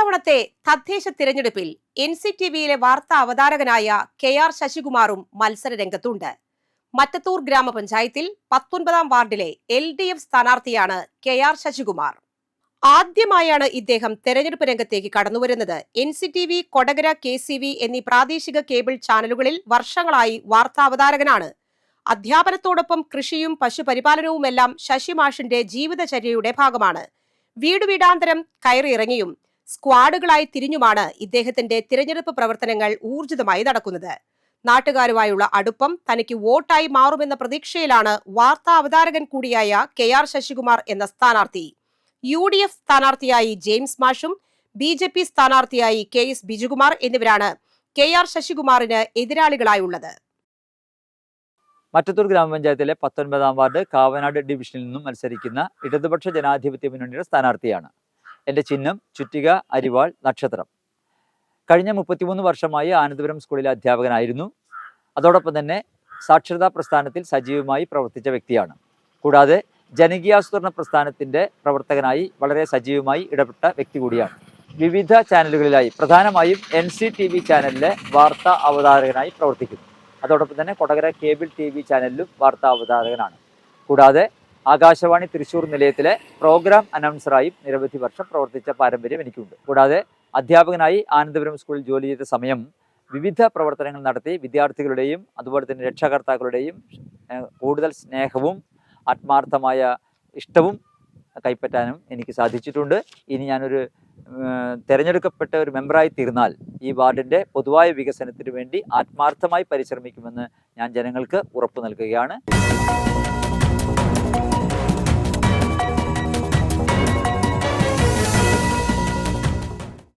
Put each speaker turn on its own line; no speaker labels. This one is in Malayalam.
ഇത്തവണത്തെ തദ്ദേശ തിരഞ്ഞെടുപ്പിൽ എൻ സി ടി വിയിലെ വാർത്താ അവതാരകനായ കെ ആർ ശശികുമാറും മത്സര രംഗത്തുണ്ട്. മറ്റത്തൂർ ഗ്രാമപഞ്ചായത്തിൽ പത്തൊൻപതാം വാർഡിലെ എൽ ഡി എഫ് സ്ഥാനാർത്ഥിയാണ് കെ ആർ ശശികുമാർ. ആദ്യമായാണ് ഇദ്ദേഹം തെരഞ്ഞെടുപ്പ് രംഗത്തേക്ക് കടന്നുവരുന്നത്. N C T V Kodakara K C V എന്നീ പ്രാദേശിക കേബിൾ ചാനലുകളിൽ വർഷങ്ങളായി വാർത്താ അവതാരകനാണ്. അധ്യാപനത്തോടൊപ്പം കൃഷിയും പശുപരിപാലനവുമെല്ലാം ശശിമാഷിന്റെ ജീവിതചര്യയുടെ ഭാഗമാണ്. വീട് വീടാന്തരം കയറിയിറങ്ങിയും സ്ക്വാഡുകളായി തിരിഞ്ഞുമാണ് ഇദ്ദേഹത്തിന്റെ തിരഞ്ഞെടുപ്പ് പ്രവർത്തനങ്ങൾ ഊർജിതമായി നടക്കുന്നത്. നാട്ടുകാരുമായുള്ള അടുപ്പം തനിക്ക് വോട്ടായി മാറുമെന്ന പ്രതീക്ഷയിലാണ് വാർത്താ അവതാരകൻ കൂടിയായ കെ ആർ ശശികുമാർ എന്ന സ്ഥാനാർത്ഥി. യു ഡി എഫ് സ്ഥാനാർത്ഥിയായി ജെയിംസ് മാഷും ബി ജെ പി സ്ഥാനാർത്ഥിയായി കെ എസ് ബിജുകുമാർ എന്നിവരാണ് കെ ആർ ശശികുമാറിന് എതിരാളികളായുള്ളത്.
മറ്റത്തൂർ ഗ്രാമപഞ്ചായത്തിലെ പത്തൊൻപതാം വാർഡ് കാവനാട് ഡിവിഷനിൽ നിന്നും മത്സരിക്കുന്ന ഇടതുപക്ഷ ജനാധിപത്യ മുന്നണിയുടെ സ്ഥാനാർത്ഥിയാണ്. എന്റെ ചിഹ്നം ചുറ്റിക അരിവാൾ നക്ഷത്രം. കഴിഞ്ഞ മുപ്പത്തിമൂന്ന് വർഷമായി ആനന്ദപുരം സ്കൂളിലെ അധ്യാപകനായിരുന്നു. അതോടൊപ്പം തന്നെ സാക്ഷരതാ പ്രസ്ഥാനത്തിൽ സജീവമായി പ്രവർത്തിച്ച വ്യക്തിയാണ്. കൂടാതെ ജനകീയാസൂത്രണ പ്രസ്ഥാനത്തിന്റെ പ്രവർത്തകനായി വളരെ സജീവമായി ഇടപെട്ട വ്യക്തി കൂടിയാണ്. വിവിധ ചാനലുകളിലായി പ്രധാനമായും എൻ സി ടി വി ചാനലിലെ വാർത്താ അവതാരകനായി പ്രവർത്തിക്കുന്നു. അതോടൊപ്പം തന്നെ കൊടകര കേബിൾ ടി വി ചാനലിലും വാർത്താ അവതാരകനാണ്. കൂടാതെ ആകാശവാണി തൃശൂർ നിലയത്തിലെ പ്രോഗ്രാം അനൗൺസറായും നിരവധി വർഷം പ്രവർത്തിച്ച പാരമ്പര്യം എനിക്കുണ്ട്. കൂടാതെ അധ്യാപകനായി ആനന്ദപുരം സ്കൂളിൽ ജോലി ചെയ്ത സമയം വിവിധ പ്രവർത്തനങ്ങൾ നടത്തി വിദ്യാർത്ഥികളുടെയും അതുപോലെ തന്നെ രക്ഷാകർത്താക്കളുടെയും കൂടുതൽ സ്നേഹവും ആത്മാർത്ഥമായ ഇഷ്ടവും കൈപ്പറ്റാനും എനിക്ക് സാധിച്ചിട്ടുണ്ട്. ഇനി ഞാനൊരു തിരഞ്ഞെടുക്കപ്പെട്ട ഒരു മെമ്പറായി തീർന്നാൽ ഈ വാർഡിന്റെ പൊതുവായ വികസനത്തിന് വേണ്ടി ആത്മാർത്ഥമായി പരിശ്രമിക്കുമെന്ന് ഞാൻ ജനങ്ങൾക്ക് ഉറപ്പു നൽകുകയാണ്.